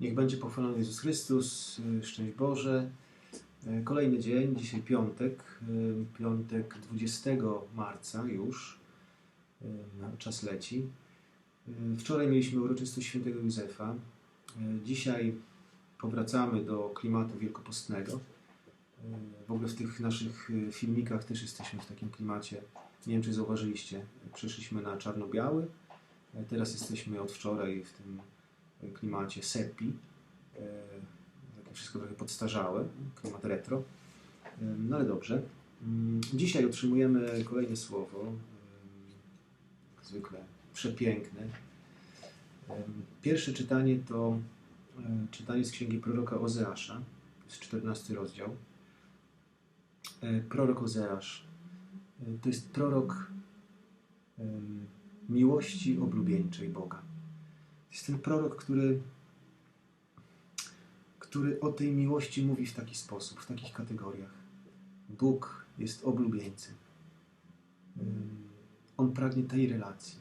Niech będzie pochwalony Jezus Chrystus, y, szczęść Boże. Y, Kolejny dzień, dzisiaj piątek, y, piątek 20 marca już, Y, czas leci. Wczoraj mieliśmy uroczystość świętego Józefa. Dzisiaj powracamy do klimatu wielkopostnego. W ogóle w tych naszych filmikach też jesteśmy w takim klimacie. Nie wiem, czy zauważyliście. Przeszliśmy na czarno-biały. Teraz jesteśmy od wczoraj w tym klimacie sepi. Y, Takie wszystko trochę podstarzałe, klimat retro. Y, No ale dobrze. Mm, Dzisiaj otrzymujemy kolejne słowo. Jak zwykle przepiękne. Pierwsze czytanie to czytanie z księgi proroka Ozeasza. Jest 14 rozdział. Prorok Ozeasz to jest prorok miłości oblubieńczej Boga. Jest ten prorok, który, który o tej miłości mówi w taki sposób, w takich kategoriach. Bóg jest oblubieńcem. On pragnie tej relacji,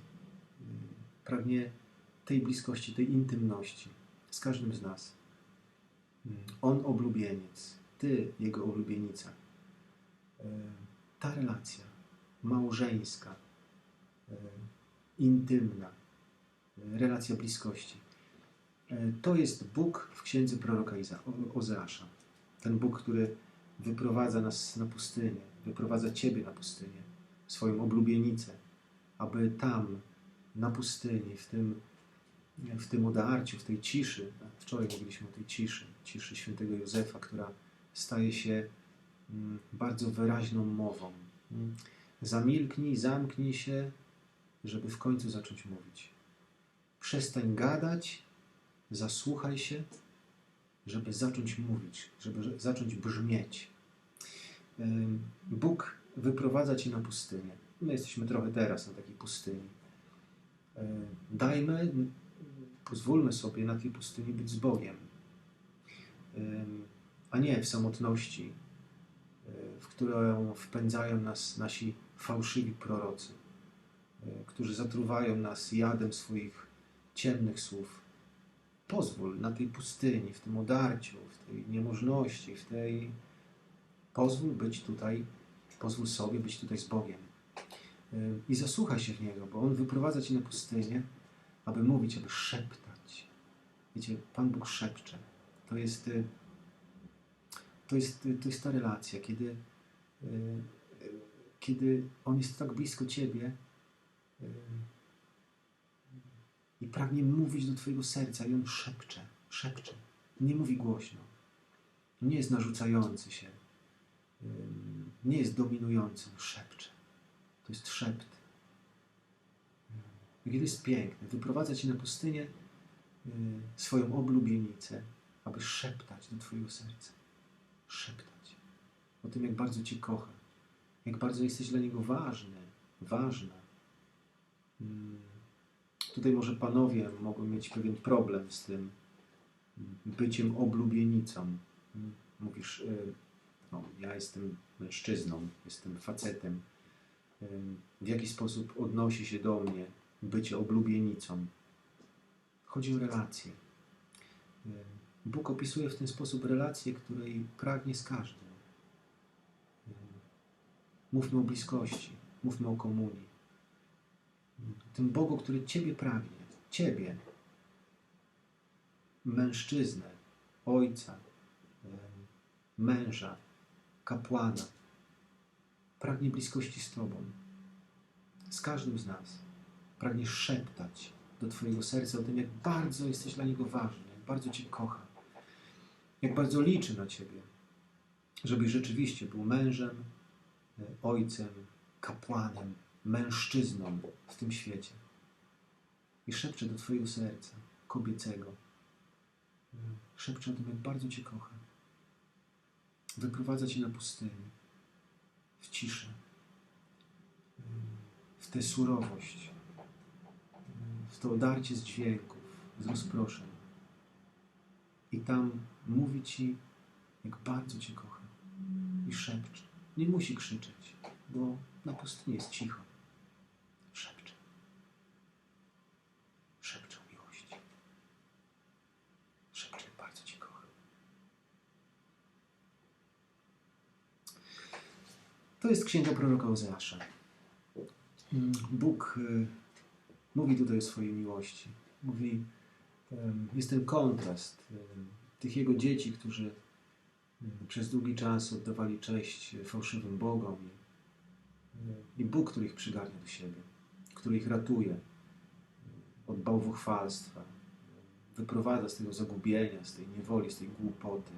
pragnie tej bliskości, tej intymności z każdym z nas. On oblubieniec, Ty Jego oblubienica. Ym, Ta relacja małżeńska, intymna, relacja bliskości. Y, To jest Bóg w księdze proroka Ozeasza. Ten Bóg, który wyprowadza nas na pustynię, wyprowadza Ciebie na pustynię, swoją oblubienicę, aby tam, na pustyni, w tym, w tym odarciu, w tej ciszy, wczoraj mówiliśmy o tej ciszy, ciszy świętego Józefa, która staje się mm, bardzo wyraźną mową. Mm. Zamilknij, zamknij się, żeby w końcu zacząć mówić. Przestań gadać, zasłuchaj się, żeby zacząć mówić, żeby że- zacząć brzmieć. Bóg wyprowadza cię na pustynię. My jesteśmy trochę teraz na takiej pustyni. Dajmy, pozwólmy sobie na tej pustyni być z Bogiem, a nie w samotności, w którą wpędzają nas nasi fałszywi prorocy, którzy zatruwają nas jadem swoich ciemnych słów. Pozwól na tej pustyni, w tym odarciu, w tej niemożności, w tej. Pozwól być tutaj, pozwól sobie być tutaj z Bogiem. Y, I zasłuchaj się w Niego, bo On wyprowadza Cię na pustynię, aby mówić, aby szeptać. Wiecie, Pan Bóg szepcze. To jest, y, to jest, y, to jest ta relacja, kiedy, kiedy On jest tak blisko Ciebie i pragnie mówić do Twojego serca i On szepcze, szepcze. Nie mówi głośno. Nie jest narzucający się. Nie jest dominujący. Szepcze. To jest szept. I kiedy jest piękne, wyprowadza Cię na pustynię y, swoją oblubienicę, aby szeptać do Twojego serca. Szeptać. O tym, jak bardzo Cię kocha. Jak bardzo jesteś dla Niego ważny, ważna. Tutaj może panowie mogą mieć pewien problem z tym byciem oblubienicą. Mówisz, y, no, ja jestem mężczyzną, jestem facetem. Ym, W jaki sposób odnosi się do mnie bycie oblubienicą? Chodzi o relacje. Ym, Bóg opisuje w ten sposób relację, której pragnie z każdym. Ym, Mówmy o bliskości, mówmy o komunii tym Bogu, który Ciebie pragnie, Ciebie, mężczyznę, ojca, męża, kapłana, pragnie bliskości z Tobą, z każdym z nas. Pragnie szeptać do Twojego serca o tym, jak bardzo jesteś dla Niego ważny, jak bardzo Cię kocha, jak bardzo liczy na Ciebie, żebyś rzeczywiście był mężem, ojcem, kapłanem, mężczyzną w tym świecie. I szepcze do Twojego serca, kobiecego. Szepcze o tym, jak bardzo Cię kocha. Wyprowadza Cię na pustynię, w ciszę, w tę surowość, w to odarcie z dźwięków, z rozproszeń. I tam mówi Ci, jak bardzo Cię kocha. I szepcze. Nie musi krzyczeć, bo na pustyni jest cicho. Szepcze. Szepcze o miłości. Szepcze bardzo Cię kocham. To jest księga proroka Ozeasza. Mm, Bóg y, mówi tutaj o swojej miłości. Mówi, jest ten kontrast em, tych jego dzieci, którzy em, przez długi czas oddawali cześć fałszywym bogom i, Bóg, który ich przygarnia do siebie, który ich ratuje od bałwochwalstwa, wyprowadza z tego zagubienia, z tej niewoli, z tej głupoty.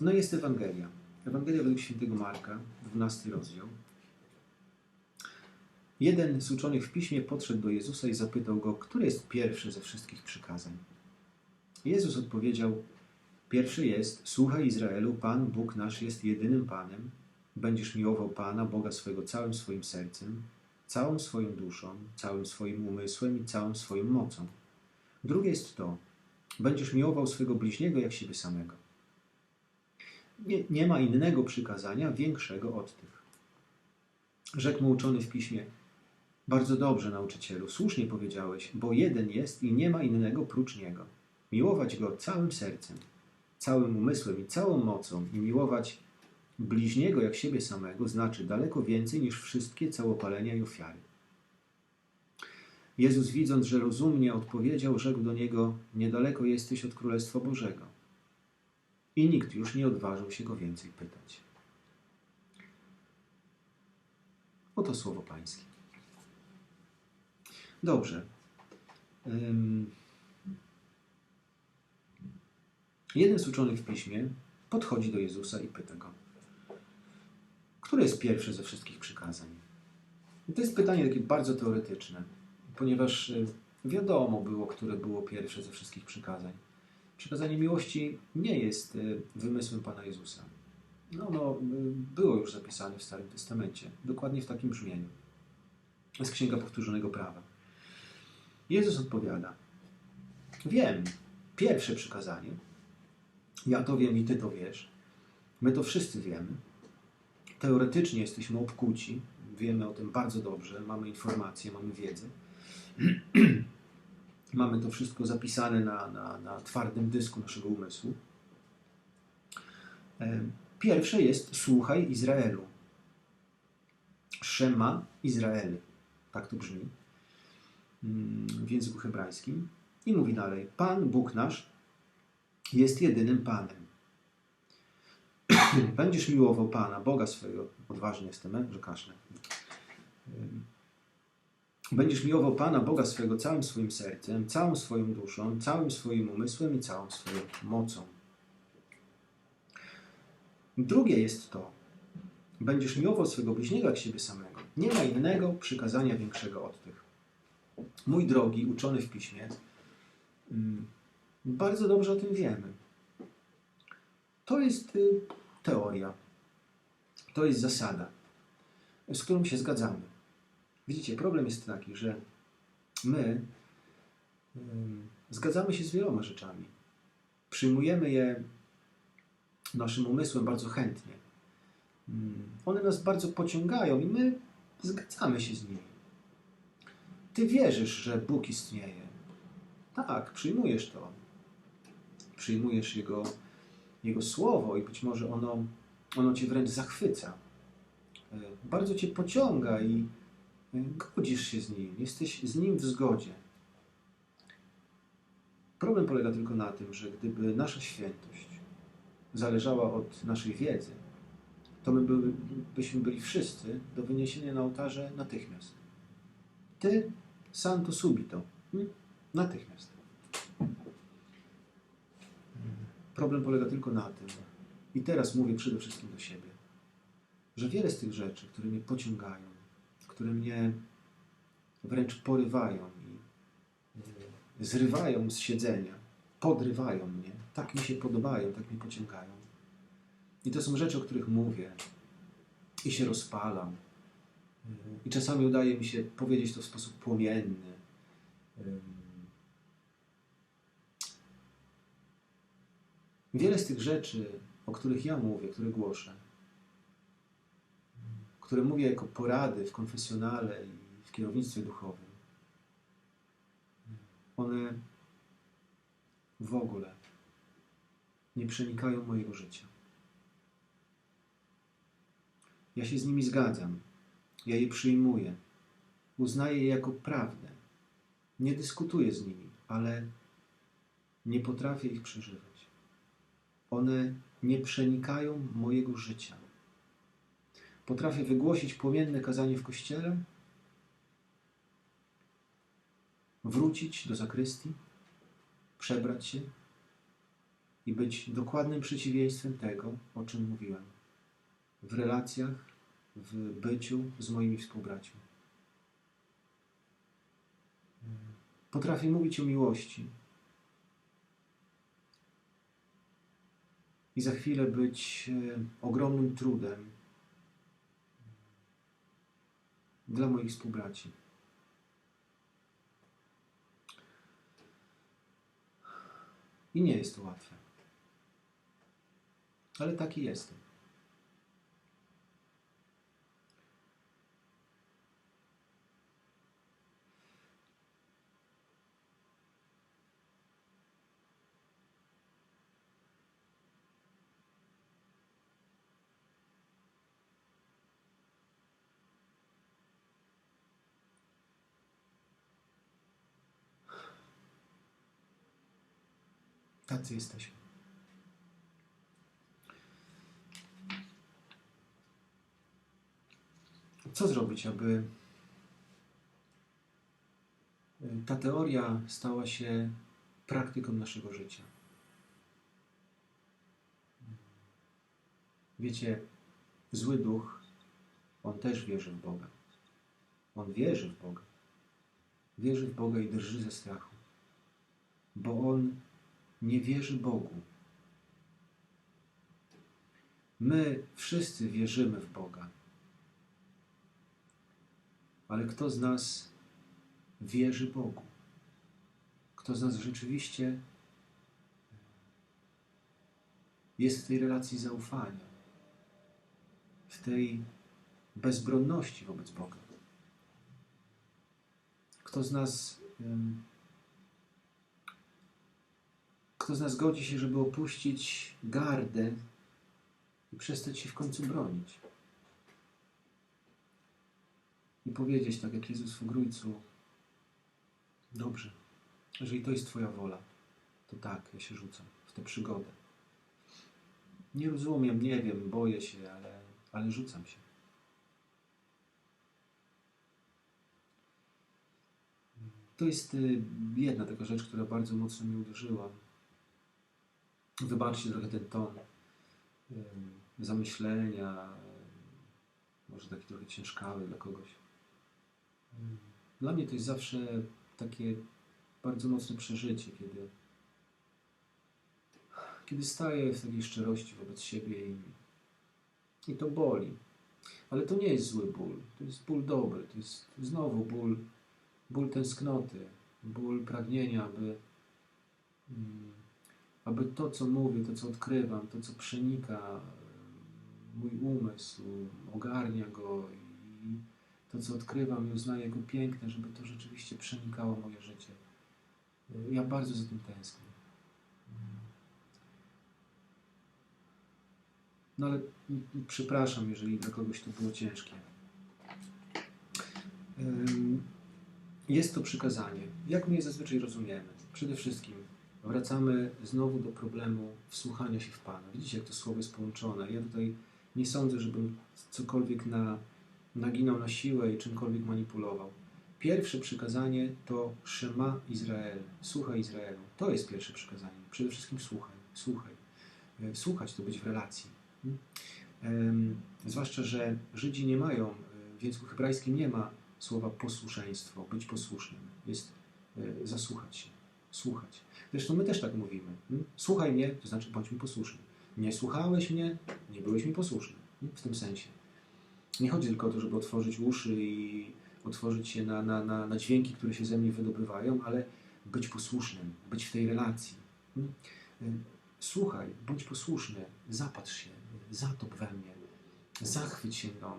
No i jest Ewangelia. Ewangelia według świętego Marka, 12 rozdział. Jeden z uczonych w piśmie podszedł do Jezusa i zapytał go, które jest pierwsze ze wszystkich przykazań. Jezus odpowiedział: Pierwszy jest: Słuchaj Izraelu, Pan Bóg nasz jest jedynym Panem. Będziesz miłował Pana, Boga swojego całym swoim sercem, całą swoją duszą, całym swoim umysłem i całą swoją mocą. Drugie jest to: Będziesz miłował swego bliźniego jak siebie samego. Nie, nie ma innego przykazania większego od tych. Rzekł mu uczony w piśmie: Bardzo dobrze, nauczycielu, słusznie powiedziałeś, bo jeden jest i nie ma innego prócz niego. Miłować go całym sercem, całym umysłem i całą mocą i miłować bliźniego jak siebie samego znaczy daleko więcej niż wszystkie całopalenia i ofiary. Jezus, widząc, że rozumnie odpowiedział, rzekł do niego: Niedaleko jesteś od Królestwa Bożego. I nikt już nie odważył się go więcej pytać. Oto słowo Pańskie. Dobrze. Jeden z uczonych w piśmie podchodzi do Jezusa i pyta go, które jest pierwsze ze wszystkich przykazań? I to jest pytanie takie bardzo teoretyczne, ponieważ y, wiadomo było, które było pierwsze ze wszystkich przykazań. Przykazanie miłości nie jest y, wymysłem Pana Jezusa. No, ono y, było już zapisane w Starym Testamencie, dokładnie w takim brzmieniu. Jest Księga Powtórzonego Prawa. Jezus odpowiada: Wiem, pierwsze przykazanie, ja to wiem i ty to wiesz, my to wszyscy wiemy. Teoretycznie jesteśmy obkuci, wiemy o tym bardzo dobrze, mamy informacje, mamy wiedzę. mamy to wszystko zapisane na, na, na twardym dysku naszego umysłu. E, Pierwsze jest słuchaj Izraelu. Szema Izrael. Tak to brzmi mm, w języku hebrajskim. I mówi dalej: Pan Bóg nasz jest jedynym Panem. Będziesz miłował Pana, Boga swojego. Odważny jestem, że kaszlę. Będziesz miłował Pana, Boga swojego całym swoim sercem, całą swoją duszą, całym swoim umysłem i całą swoją mocą. Drugie jest to, będziesz miłował swego bliźniego jak siebie samego. Nie ma innego przykazania większego od tych. Mój drogi, uczony w piśmie, mm, bardzo dobrze o tym wiemy. To jest y, teoria, to jest zasada, z którą się zgadzamy. Widzicie, problem jest taki, że my zgadzamy się z wieloma rzeczami. Przyjmujemy je naszym umysłem bardzo chętnie. One nas bardzo pociągają i my zgadzamy się z nimi. Ty wierzysz, że Bóg istnieje. Tak, przyjmujesz to. Przyjmujesz Jego, Jego słowo i być może ono, ono Cię wręcz zachwyca. Bardzo Cię pociąga i godzisz się z Nim. Jesteś z Nim w zgodzie. Problem polega tylko na tym, że gdyby nasza świętość zależała od naszej wiedzy, to my by, byśmy byli wszyscy do wyniesienia na ołtarze natychmiast. Ty, santo subito. Hmm? Natychmiast. Problem polega tylko na tym, i teraz mówię przede wszystkim do siebie, że wiele z tych rzeczy, które mnie pociągają, które mnie wręcz porywają i y, zrywają z siedzenia, podrywają mnie, tak mi się podobają, tak mi pociągają. I to są rzeczy, o których mówię i się rozpalam. I czasami udaje mi się powiedzieć to w sposób płomienny. Wiele z tych rzeczy, o których ja mówię, które głoszę, które mówię jako porady w konfesjonale i w kierownictwie duchowym, one w ogóle nie przenikają mojego życia. Ja się z nimi zgadzam, ja je przyjmuję, uznaję je jako prawdę. Nie dyskutuję z nimi, ale nie potrafię ich przeżywać. One nie przenikają mojego życia. Potrafię wygłosić płomienne kazanie w kościele, wrócić do zakrystii, przebrać się i być dokładnym przeciwieństwem tego, o czym mówiłem w relacjach, w byciu z moimi współbraćmi. Potrafię mówić o miłości i za chwilę być e, ogromnym trudem dla moich współbraci. I nie jest to łatwe. Ale taki jestem. Tacy jesteśmy. Co zrobić, aby ta teoria stała się praktyką naszego życia? Wiecie, zły duch, on też wierzy w Boga. On wierzy w Boga. Wierzy w Boga i drży ze strachu. Bo on nie wierzy Bogu. My wszyscy wierzymy w Boga. Ale kto z nas wierzy Bogu? Kto z nas rzeczywiście jest w tej relacji zaufania, w tej bezbronności wobec Boga? Kto z nas kto z nas się, żeby opuścić gardę i przestać się w końcu bronić? I powiedzieć, tak jak Jezus w Grójcu, dobrze, jeżeli to jest Twoja wola, to tak, ja się rzucam w tę przygodę. Nie rozumiem, nie wiem, boję się, ale, ale rzucam się. To jest y, jedna taka rzecz, która bardzo mocno mnie uderzyła. Wybaczcie trochę ten ton zamyślenia, może taki trochę ciężkawy dla kogoś. Dla mnie to jest zawsze takie bardzo mocne przeżycie, kiedy, kiedy staję w takiej szczerości wobec siebie i, i to boli. Ale to nie jest zły ból, to jest ból dobry, to jest znowu ból, ból tęsknoty, ból pragnienia, aby, aby to, co mówię, to, co odkrywam, to, co przenika mój umysł, ogarnia go i to, co odkrywam i uznaję jako piękne, żeby to rzeczywiście przenikało moje życie. Ja bardzo za tym tęsknię. No ale przepraszam, jeżeli dla kogoś to było ciężkie. Jest to przykazanie. Jak my je zazwyczaj rozumiemy? Przede wszystkim wracamy znowu do problemu wsłuchania się w Pana. Widzicie, jak to słowo jest połączone. Ja tutaj nie sądzę, żebym cokolwiek na, naginał na siłę i czymkolwiek manipulował. Pierwsze przykazanie to Szema Izrael. Słuchaj Izraelu. To jest pierwsze przykazanie. Przede wszystkim słuchaj. Słuchaj. E, słuchać to być w relacji. Hmm? Zwłaszcza, że Żydzi nie mają, e, w języku hebrajskim nie ma słowa posłuszeństwo, być posłusznym. Jest e, zasłuchać się, słuchać. Zresztą my też tak mówimy. Hmm? Słuchaj mnie, to znaczy bądź mi posłuszny. Nie słuchałeś mnie, nie byłeś mi posłuszny. Hmm? W tym sensie. Nie chodzi tylko o to, żeby otworzyć uszy i otworzyć się na, na, na, na dźwięki, które się ze mnie wydobywają, ale być posłusznym, być w tej relacji. Hmm? Słuchaj, bądź posłuszny, zapatrz się, zatop we mnie, zachwyć się mną,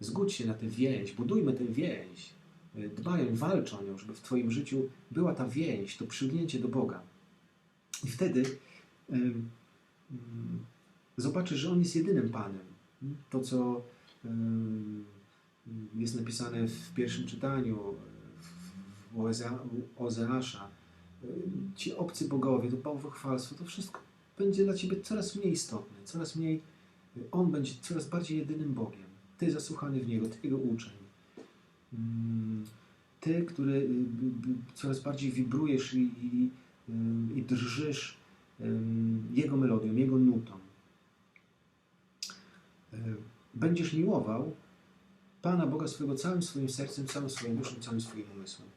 zgódź się na tę więź, budujmy tę więź, dbaj, walcz o nią, żeby w Twoim życiu była ta więź, to przygnięcie do Boga. I wtedy ym, zobaczysz, że On jest jedynym Panem. To, co jest napisane w pierwszym czytaniu Ozea- u Ozeasza, ym, ci obcy bogowie, to bałwochwalstwo, to wszystko będzie dla Ciebie coraz mniej istotne, coraz mniej, On będzie coraz bardziej jedynym Bogiem. Ty zasłuchany w Niego, Ty Jego uczeń. Ym, Ty, który y, coraz bardziej wibrujesz i, i, ym, i drżysz Jego melodią, Jego nutą. Y, Będziesz miłował Pana Boga swojego całym swoim sercem, całą swoją duszą, całym swoim umysłem.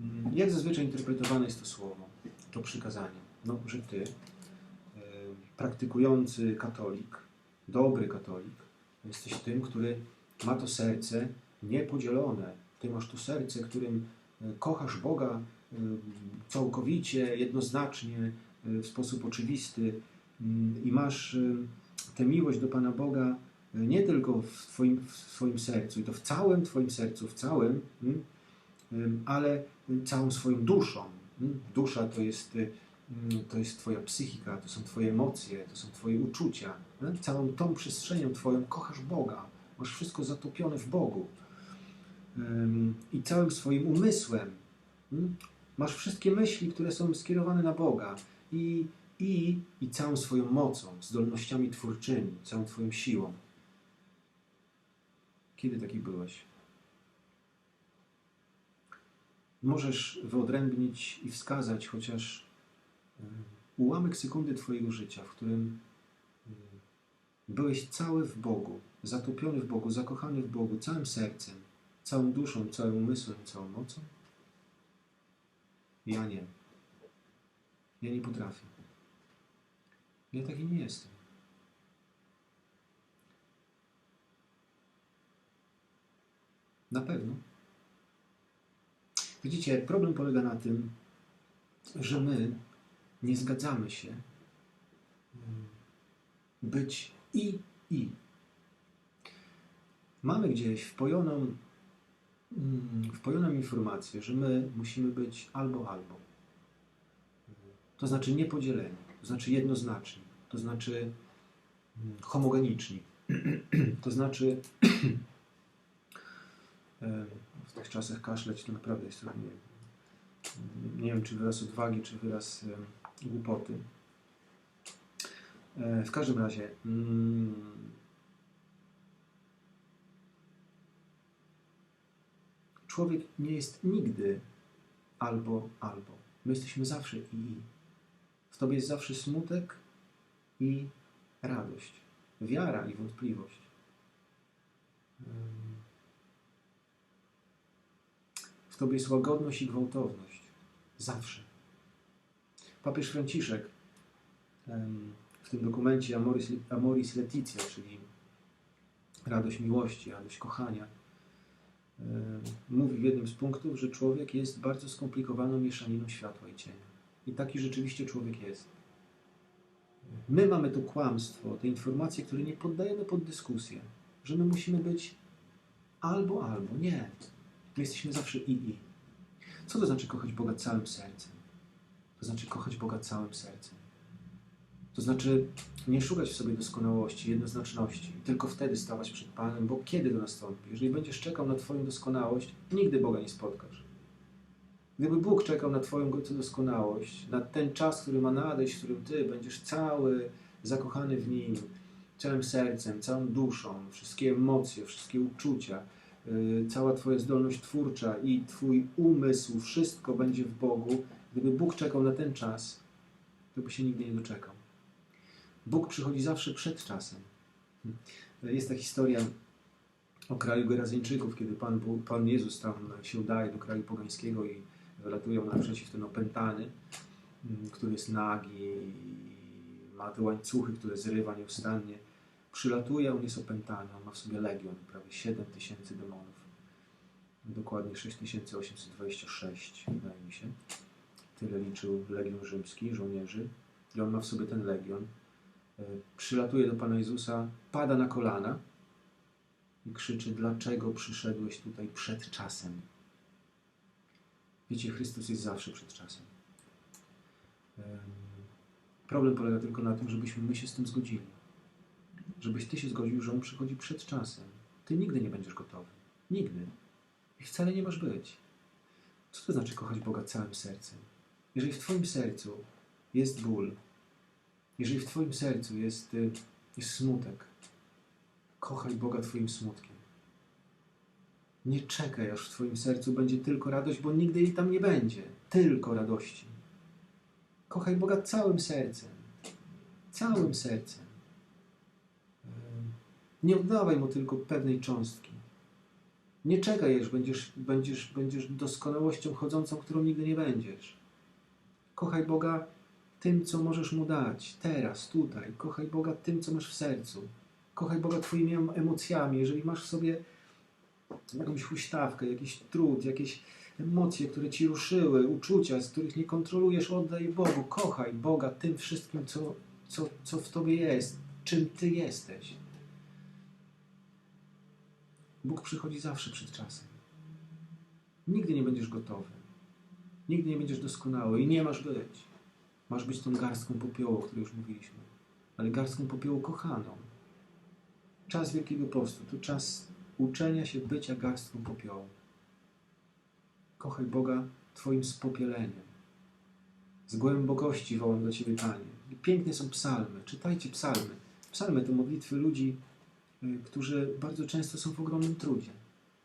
Ym, Jak zazwyczaj interpretowane jest to słowo, to przykazanie? No, że Ty, y, praktykujący katolik, dobry katolik, jesteś tym, który ma to serce niepodzielone. Ty masz to serce, którym y, kochasz Boga y, całkowicie, jednoznacznie, y, w sposób oczywisty y, i masz tę miłość do Pana Boga nie tylko w Twoim, w sercu, i to w całym Twoim sercu, w całym, y, ale całą swoją duszą. y. Dusza to jest, to jest Twoja psychika, to są Twoje emocje, to są Twoje uczucia. Całą tą przestrzenią Twoją kochasz Boga. Masz wszystko zatopione w Bogu. I całym swoim umysłem. mm, Masz wszystkie myśli, które są skierowane na Boga. I, i, I całą swoją mocą, zdolnościami twórczymi, całą Twoją siłą. Kiedy taki byłeś? Możesz wyodrębnić i wskazać chociaż ułamek sekundy Twojego życia, w którym byłeś cały w Bogu, zatopiony w Bogu, zakochany w Bogu, całym sercem, całą duszą, całym umysłem, całą mocą? Ja nie. Ja nie potrafię. Ja taki nie jestem. Na pewno. Widzicie, problem polega na tym, że my nie zgadzamy się mm, być i i. Mamy gdzieś wpojoną, mm, wpojoną informację, że my musimy być albo albo. To znaczy niepodzieleni, to znaczy jednoznaczni, to znaczy mm, homogeniczni, to znaczy w tych czasach kaszleć to naprawdę jest trochę nie, nie wiem, czy wyraz odwagi, czy wyraz głupoty. E, W każdym razie człowiek nie jest nigdy albo albo. My jesteśmy zawsze i i. W tobie jest zawsze smutek i radość, wiara i wątpliwość. W tobie jest łagodność i gwałtowność. Zawsze. Papież Franciszek w tym dokumencie Amoris, Amoris Leticia, czyli radość miłości, radość kochania, mówi w jednym z punktów, że człowiek jest bardzo skomplikowaną mieszaniną światła i cienia. I taki rzeczywiście człowiek jest. My mamy to kłamstwo, te informacje, które nie poddajemy pod dyskusję, że my musimy być albo, albo. Nie. My jesteśmy zawsze i, i. Co to znaczy kochać Boga całym sercem? To znaczy kochać Boga całym sercem. To znaczy nie szukać w sobie doskonałości, jednoznaczności, tylko wtedy stawać przed Panem, bo kiedy to nastąpi? Jeżeli będziesz czekał na Twoją doskonałość, nigdy Boga nie spotkasz. Gdyby Bóg czekał na Twoją doskonałość, na ten czas, który ma nadejść, w którym Ty będziesz cały zakochany w Nim, całym sercem, całą duszą, wszystkie emocje, wszystkie uczucia, yy, cała Twoja zdolność twórcza i Twój umysł, wszystko będzie w Bogu. Gdyby Bóg czekał na ten czas, to by się nigdy nie doczekał. Bóg przychodzi zawsze przed czasem. Jest ta historia o kraju Gerazyńczyków, kiedy Pan, Pan Jezus tam się udaje do kraju pogańskiego i wylatują naprzeciw ten opętany, który jest nagi i ma te łańcuchy, które zrywa nieustannie. Przylatuje, on jest opętany, on ma w sobie legion, prawie 7 tysięcy demonów. Dokładnie 6826, wydaje mi się. Tyle liczył legion rzymski, żołnierzy. I on ma w sobie ten legion. Przylatuje do Pana Jezusa, pada na kolana i krzyczy: Dlaczego przyszedłeś tutaj przed czasem? Wiecie, Chrystus jest zawsze przed czasem. Em, Problem polega tylko na tym, żebyśmy my się z tym zgodzili. Żebyś ty się zgodził, że on przychodzi przed czasem. Ty nigdy nie będziesz gotowy. Nigdy. I wcale nie masz być. Co to znaczy kochać Boga całym sercem? Jeżeli w Twoim sercu jest ból, jeżeli w Twoim sercu jest, y, jest smutek, kochaj Boga Twoim smutkiem. Nie czekaj, aż w Twoim sercu będzie tylko radość, bo nigdy jej tam nie będzie. Tylko radości. Kochaj Boga całym sercem. Całym sercem. Ym, Nie oddawaj Mu tylko pewnej cząstki. Nie czekaj, aż będziesz, będziesz, będziesz doskonałością chodzącą, którą nigdy nie będziesz. Kochaj Boga tym, co możesz Mu dać, teraz, tutaj. Kochaj Boga tym, co masz w sercu. Kochaj Boga Twoimi em- emocjami. Jeżeli masz w sobie jakąś huśtawkę, jakiś trud, jakieś emocje, które Ci ruszyły, uczucia, z których nie kontrolujesz, oddaj Bogu. Kochaj Boga tym wszystkim, co, co, co w Tobie jest, czym Ty jesteś. Bóg przychodzi zawsze przed czasem. Nigdy nie będziesz gotowy. Nigdy nie będziesz doskonały i nie masz być. Masz być tą garstką popiołu, o której już mówiliśmy, ale garstką popiołu kochaną. Czas Wielkiego Postu to czas uczenia się bycia garstką popiołu. Kochaj Boga Twoim spopieleniem. Z głębokości wołam do Ciebie, Panie. I piękne są psalmy. Czytajcie psalmy. Psalmy to modlitwy ludzi, y, którzy bardzo często są w ogromnym trudzie,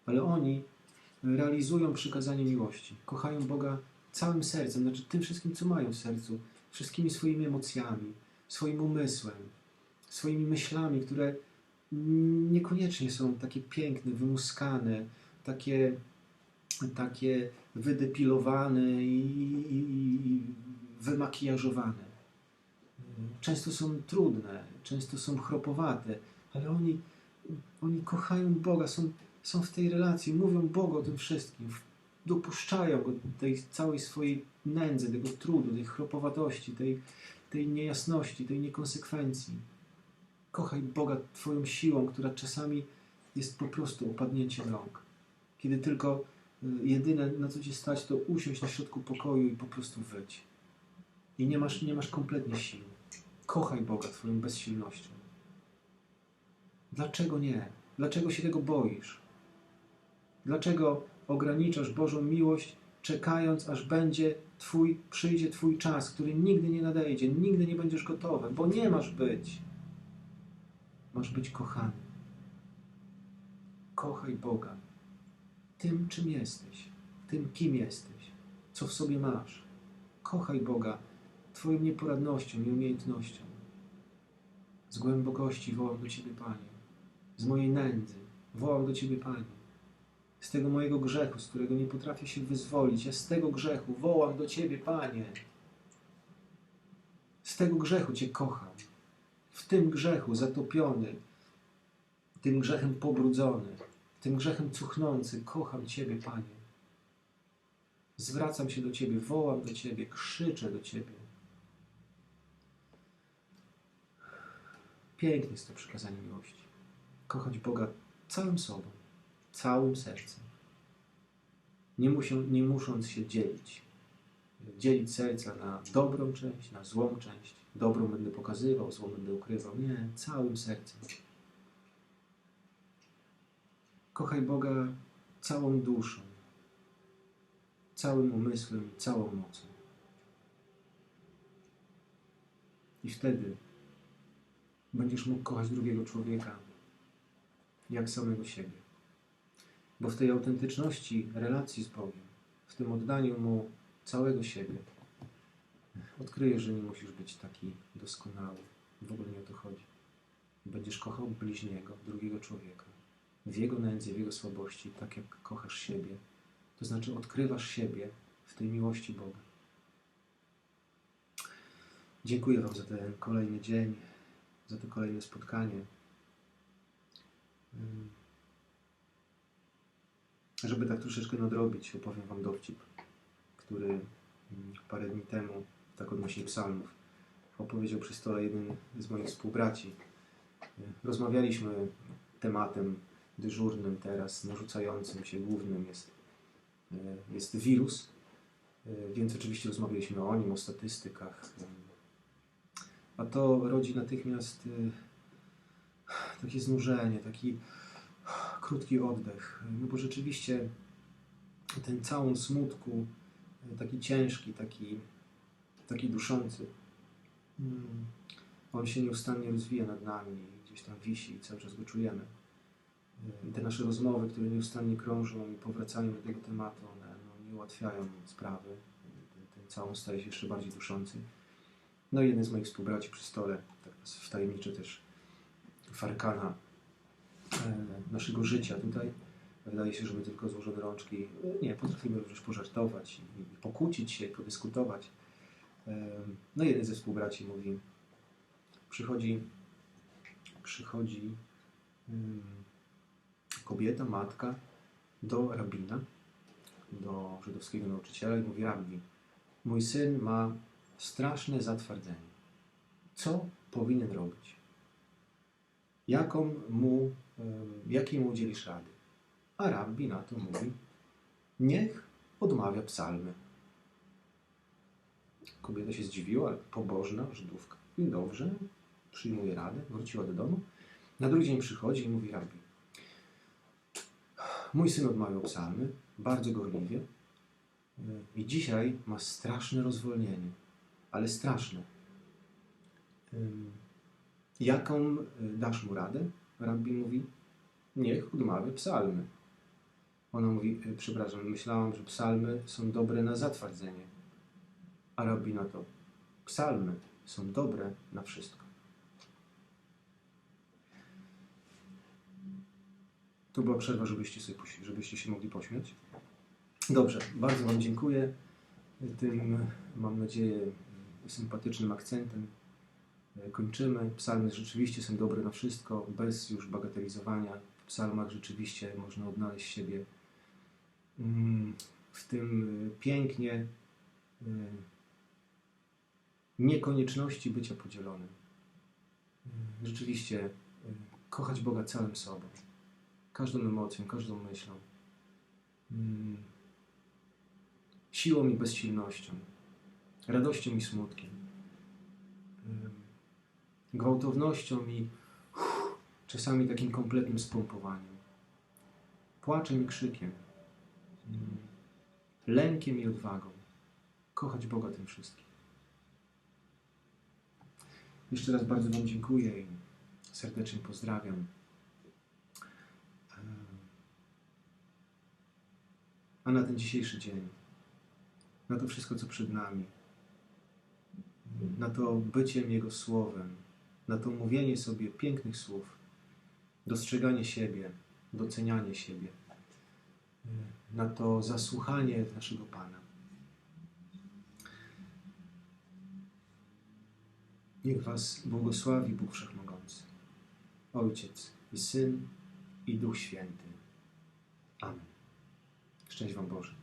ale oni realizują przykazanie miłości. Kochają Boga całym sercem, znaczy tym wszystkim, co mają w sercu, wszystkimi swoimi emocjami, swoim umysłem, swoimi myślami, które niekoniecznie są takie piękne, wymuskane, takie, takie wydepilowane i, i, i wymakijażowane. Często są trudne, często są chropowate, ale oni, oni kochają Boga, są, są w tej relacji, mówią Bogu o tym wszystkim, dopuszczają Go do tej całej swojej nędzy, tego trudu, tej chropowatości, tej, tej niejasności, tej niekonsekwencji. Kochaj Boga Twoją siłą, która czasami jest po prostu opadnięciem rąk. Kiedy tylko y, jedyne na co Cię stać, to usiąść na środku pokoju i po prostu wyć. I nie masz, nie masz kompletnie sił. Kochaj Boga Twoją bezsilnością. Dlaczego nie? Dlaczego się tego boisz? Dlaczego ograniczasz Bożą miłość, czekając, aż będzie Twój, przyjdzie Twój czas, który nigdy nie nadejdzie, nigdy nie będziesz gotowy, bo nie masz być. Masz być kochany. Kochaj Boga tym, czym jesteś, tym, kim jesteś, co w sobie masz. Kochaj Boga Twoją nieporadnością i umiejętnością. Z głębokości wołam do Ciebie, Panie. Z mojej nędzy wołam do Ciebie, Panie. Z tego mojego grzechu, z którego nie potrafię się wyzwolić. Ja z tego grzechu wołam do Ciebie, Panie. Z tego grzechu Cię kocham. W tym grzechu zatopiony, tym grzechem pobrudzony, tym grzechem cuchnący, kocham Ciebie, Panie. Zwracam się do Ciebie, wołam do Ciebie, krzyczę do Ciebie. Piękne jest to przykazanie miłości. Kochać Boga całym sobą, całym sercem. Nie, muszą, nie musząc się dzielić. Dzielić serca na dobrą część, na złą część. Dobrą będę pokazywał, złą będę ukrywał. Nie, całym sercem. Kochaj Boga całą duszą, całym umysłem całą mocą. I wtedy będziesz mógł kochać drugiego człowieka jak samego siebie. Bo w tej autentyczności relacji z Bogiem, w tym oddaniu Mu całego siebie, odkryjesz, że nie musisz być taki doskonały. W ogóle nie o to chodzi. Będziesz kochał bliźniego, drugiego człowieka, w jego nędzy, w jego słabości, tak jak kochasz siebie. To znaczy odkrywasz siebie w tej miłości Boga. Dziękuję Wam za ten kolejny dzień, za to kolejne spotkanie. Żeby tak troszeczkę nadrobić, opowiem Wam dowcip, który mm, parę dni temu, tak odnośnie psalmów, opowiedział przy stole jeden z moich współbraci. Rozmawialiśmy tematem dyżurnym teraz, narzucającym się, głównym jest, jest wirus, więc oczywiście rozmawialiśmy o nim, o statystykach, A to rodzi natychmiast y, takie znużenie, taki krótki oddech. No bo rzeczywiście ten całun smutku, taki ciężki, taki, taki duszący, mm, on się nieustannie rozwija nad nami, gdzieś tam wisi i cały czas go czujemy. I te nasze rozmowy, które nieustannie krążą i powracają do tego tematu, one no, nie ułatwiają sprawy. Ten, ten staje się jeszcze bardziej duszący. No i jeden z moich współbraci przy stole, tak wtajemniczy też farkana naszego życia tutaj. Wydaje się, że my tylko złożone rączki. Nie, potrafimy również pożartować i, pokłócić się, podyskutować. E, no jeden ze współbraci mówi, przychodzi, przychodzi mm, kobieta, matka do rabina, do żydowskiego nauczyciela i mówi, rabbi, mój syn ma straszne zatwardzenie. Co powinien robić? Jaką mu, jakiej mu udzielisz rady? A rabbi na to mówi, niech odmawia psalmy. Kobieta się zdziwiła, pobożna Żydówka. I dobrze, przyjmuje radę, wróciła do domu. Na drugi dzień przychodzi i mówi rabbi, mój syn odmawiał psalmy, bardzo gorliwie i dzisiaj ma straszne rozwolnienie ale straszne. Jaką y, dasz mu radę? Rabbi mówi, niech odmawia psalmy. Ona mówi, y, przepraszam, myślałam, że psalmy są dobre na zatwardzenie. A Rabbi na to, psalmy są dobre na wszystko. Tu była przerwa, żebyście, sobie, żebyście się mogli pośmiać. Dobrze, bardzo Wam dziękuję. Tym, mam nadzieję, sympatycznym akcentem kończymy. Psalmy rzeczywiście są dobre na wszystko, bez już bagatelizowania. W psalmach rzeczywiście można odnaleźć siebie mm, w tym e, pięknie e, niekonieczności bycia podzielonym. Rzeczywiście kochać Boga całym sobą, każdą emocją, każdą myślą, mm, siłą i bezsilnością radością i smutkiem, gwałtownością i uff, czasami takim kompletnym spompowaniem, płaczem i krzykiem, ym, lękiem i odwagą. Kochać Boga tym wszystkim. Jeszcze raz bardzo Wam dziękuję i serdecznie pozdrawiam. A na ten dzisiejszy dzień, na to wszystko, co przed nami, na to byciem Jego Słowem, na to mówienie sobie pięknych słów, dostrzeganie siebie, docenianie siebie, na to zasłuchanie naszego Pana. Niech Was błogosławi Bóg Wszechmogący, Ojciec i Syn i Duch Święty. Amen. Szczęść Wam Boże.